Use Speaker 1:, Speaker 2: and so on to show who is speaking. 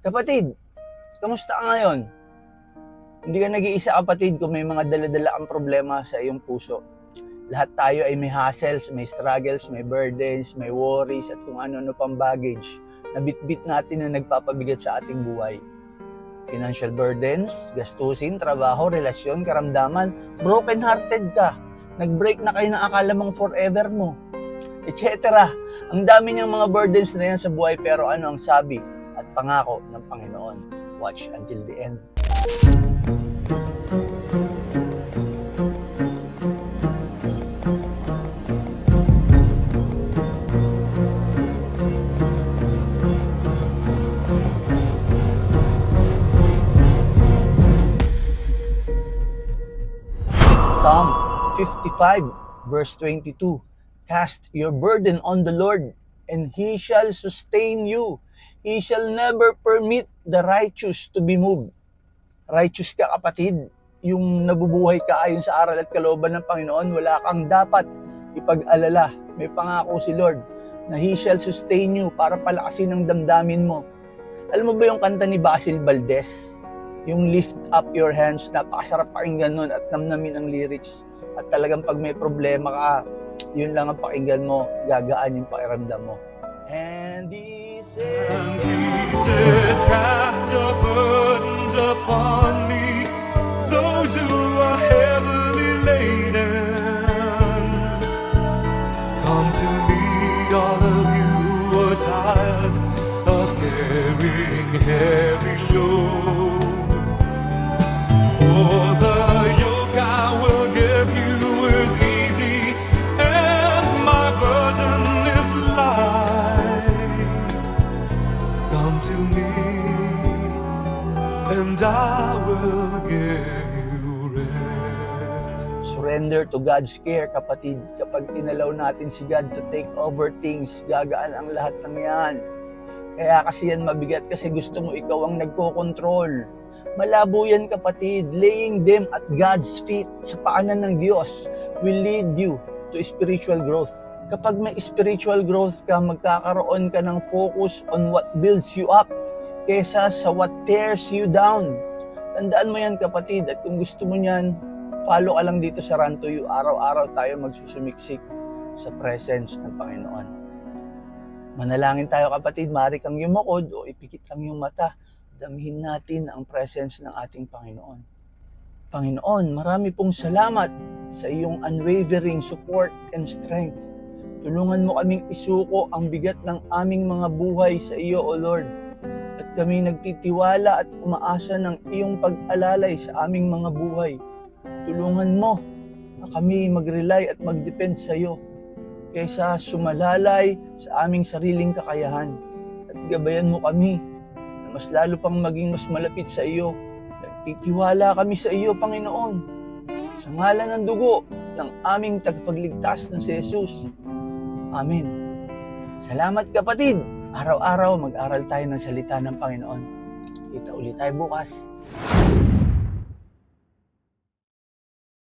Speaker 1: Kapatid, kamusta ka ngayon? Hindi ka nag-iisa kapatid kung may mga daladala kang problema sa iyong puso. Lahat tayo ay may hassles, may struggles, may burdens, may worries at kung ano-ano pang baggage na bitbit natin na nagpapabigat sa ating buhay. Financial burdens, gastusin, trabaho, relasyon, karamdaman, broken-hearted ka, nag-break na kayo ng akala mong forever mo, etc. Ang dami niyang mga burdens na yan sa buhay pero ano ang sabi at pangako ng Panginoon? Watch until the end. Psalm 55 verse 22 Cast your burden on the Lord and he shall sustain you. He shall never permit the righteous to be moved. Righteous ka kapatid, yung nabubuhay ka ayon sa aral at kalooban ng Panginoon, wala kang dapat ipag-alala. May pangako si Lord na He shall sustain you para palakasin ang damdamin mo. Alam mo ba yung kanta ni Basil Valdez? Yung lift up your hands, napakasarap pakinggan nun at namnamin ang lyrics. At talagang pag may problema ka, yun lang ang pakinggan mo, gagaan yung pakiramdam mo. And he said,
Speaker 2: And he said, Cast your burdens upon me, those who are heavily laden. Come to me, all of you who are tired of carrying heavy loads. For the and I will give you rest.
Speaker 1: Surrender to God's care, kapatid. Kapag inalaw natin si God to take over things, gagaan ang lahat ng yan. Kaya kasi yan mabigat kasi gusto mo ikaw ang nagko-control. Malabo yan kapatid. Laying them at God's feet sa paanan ng Diyos will lead you to spiritual growth. Kapag may spiritual growth ka, magkakaroon ka ng focus on what builds you up kesa sa what tears you down. Tandaan mo yan kapatid at kung gusto mo yan, follow ka lang dito sa Run to You. Araw-araw tayo magsusumiksik sa presence ng Panginoon. Manalangin tayo kapatid, mari kang yumakod o ipikit lang yung mata. Damhin natin ang presence ng ating Panginoon. Panginoon, marami pong salamat sa iyong unwavering support and strength. Tulungan mo kaming isuko ang bigat ng aming mga buhay sa iyo, O Lord. Kami nagtitiwala at umaasa ng iyong pag-alalay sa aming mga buhay. Tulungan mo na kami mag-rely at mag-depend sa iyo kaysa sumalalay sa aming sariling kakayahan. At gabayan mo kami na mas lalo pang maging mas malapit sa iyo. Nagtitiwala kami sa iyo, Panginoon. Sa ngalan ng dugo ng aming tagapagligtas na si Jesus. Amen. Salamat kapatid. Araw-araw mag-aral tayo ng salita ng Panginoon. Kita ulit tayo bukas.